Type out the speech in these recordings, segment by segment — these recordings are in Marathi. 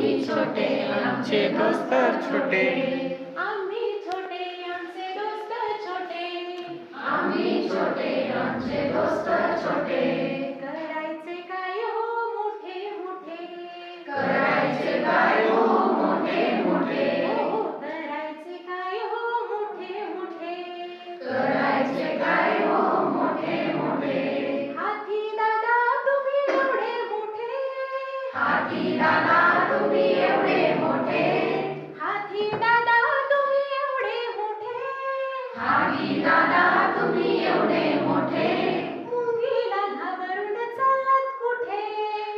आम्ही छोटे आमचे दोस्त छोटे. आम्ही छोटे आमचे दोस्त छोटे. आम्ही छोटे आमचे दोस्त छोटे. करायचे काय हो मोठे मोठे? करायचे काय हो मोठे मोठे? करायचे काय हो मोठे मोठे? करायचे काय हो मोठे मोठे? हाती दादा तुम्ही एवढे मोठे. हाती दादा हाती दादा तुम्ही एवढे मोठे. मुंगीला घाबरून चालत कुठे?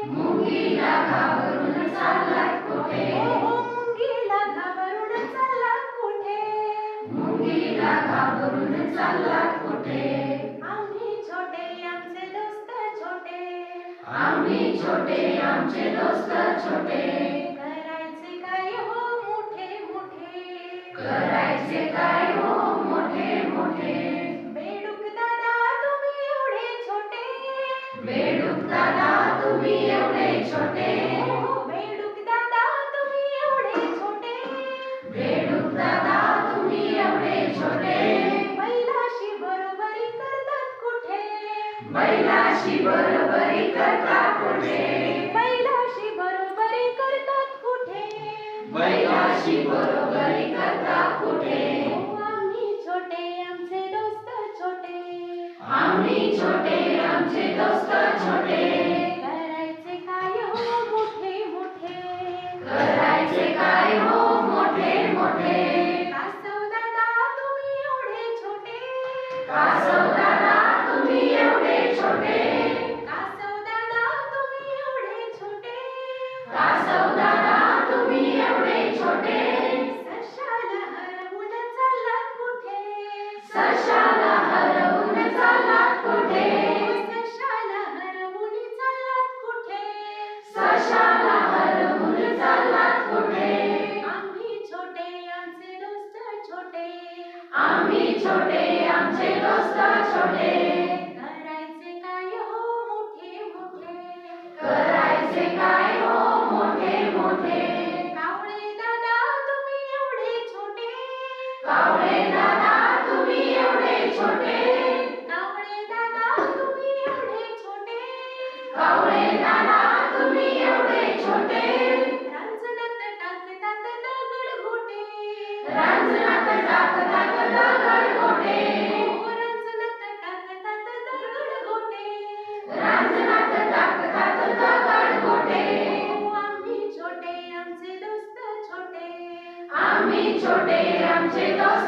मुंगीला घाबरून चाललात कुठे? हो मुंगीला घाबरून चालत कुठे? मुंगीला घाबरून चाललात कुठे? आम्ही छोटे आमचे दोस्त छोटे. आम्ही छोटे आमचे दोस्त छोटे. करायचे काय हो मोठे मोठे? करायचे काय बेडूक दादा तुम्ही एवढे छोटे. हो बेडूक दादा तुम्ही एवढे छोटे. बेडूक दादा तुम्ही एवढे छोटे. बैलाशी बरोबरी करतात कुठे? बैलाशी बरोबरी करता कुठे? बैलाशी बरोबरी करतात कुठे? बैलाशी बरोबरी करता कुठे? हो, आम्ही छोटे आमचे दोस्त छोटे. आम्ही छोटे आमचे दोस्त Paso आम्ही छोटे आमचे दोस्त छोटे छोटे आमचे दोस्त